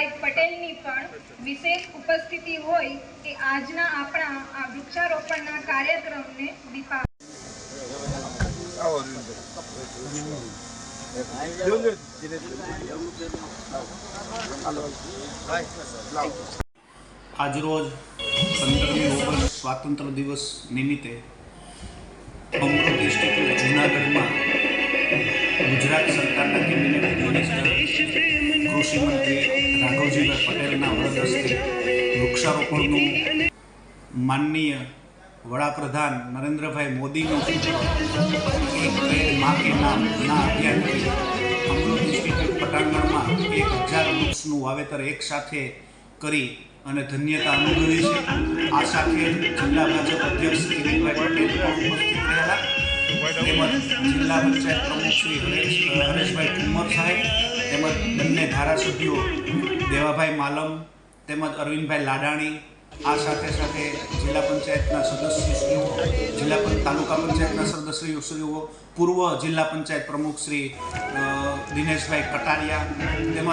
દિનેશભાઈ પટેલની પણ વિશેષ ઉપસ્થિતિ હોય એ આજના આપણા આ વૃક્ષારોપણના કાર્યક્રમને દીપા આજરોજ પંદરમી ઓગસ્ટ સ્વાતંત્ર દિવસ નિમિત્તે અમૃત ડિસ્ટ્રિક્ટ જુનાગઢમાં ગુજરાત સરકારના કેબિનેટ મિનિસ્ટર રાઘવજીભાઈ પટેલના વરદ વૃક્ષારોપણનું માનનીય વડાપ્રધાન નરેન્દ્રભાઈ મોદીનું એક પેડ પટાંગણમાં એક હજાર વૃક્ષનું વાવેતર એક સાથે કરી અને ધન્યતા અનુભવી છે. આ સાથે જિલ્લા ભાજપ અધ્યક્ષ કિરીટભાઈ પટેલ ઉપસ્થિત રહેલા. તેમજ જિલ્લા પંચાયત પ્રમુખ શ્રી હરેશ હરેશભાઈ ઠુમ્મર સાહેબ તેમજ બંને ધારાસભ્યો દેવાભાઈ માલમ તેમજ અરવિંદભાઈ લાડાણી, આ સાથે સાથે જિલ્લા પંચાયતના સદસ્યશ્રીઓ, જિલ્લા તાલુકા પંચાયતના સદસ્યશ્રીઓ શ્રીઓ પૂર્વ જિલ્લા પંચાયત પ્રમુખ શ્રી દિનેશભાઈ કટારિયા તેમજ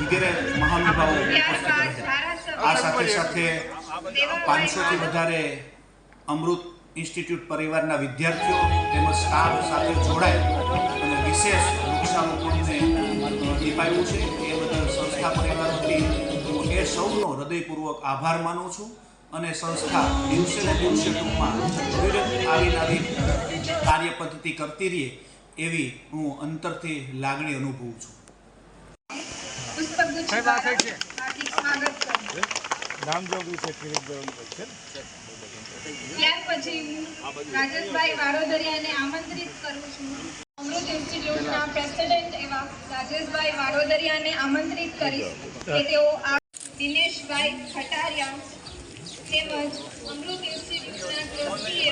વગેરે મહાનુભાવો ઉપસ્થિત રહ્યા. આ સાથે સાથે પાંચસોથી વધારે અમૃત ઇન્સ્ટિટ્યૂટ પરિવારના વિદ્યાર્થીઓ તેમજ સ્ટાફ સાથે જોડાય અને વિશેષ નિભાવ્યું છે. એ બદલ સંસ્થા વતી હું એ સૌનો હૃદયપૂર્વક આભાર માનું છું અને સંસ્થા દિવસે ને દિવસે ટૂંકમાં આવી નવી કાર્ય પદ્ધતિ કરતી રહે એવી હું અંતરથી લાગણી અનુભવું છું. ત્યાર પછી હું રાજેશભાઈ વાડોદરિયાને આમંત્રિત કરું છું. અમૃત ઇન્સ્ટિટ્યૂટના પ્રેસિડેન્ટ એવા વાડોદરિયાને આમંત્રિત કરીશ કે તેઓ આ દિનેશભાઈ ખટારિયા તેમજ અમૃત ઇન્સ્ટિટ્યૂટના ટ્રસ્ટી એવા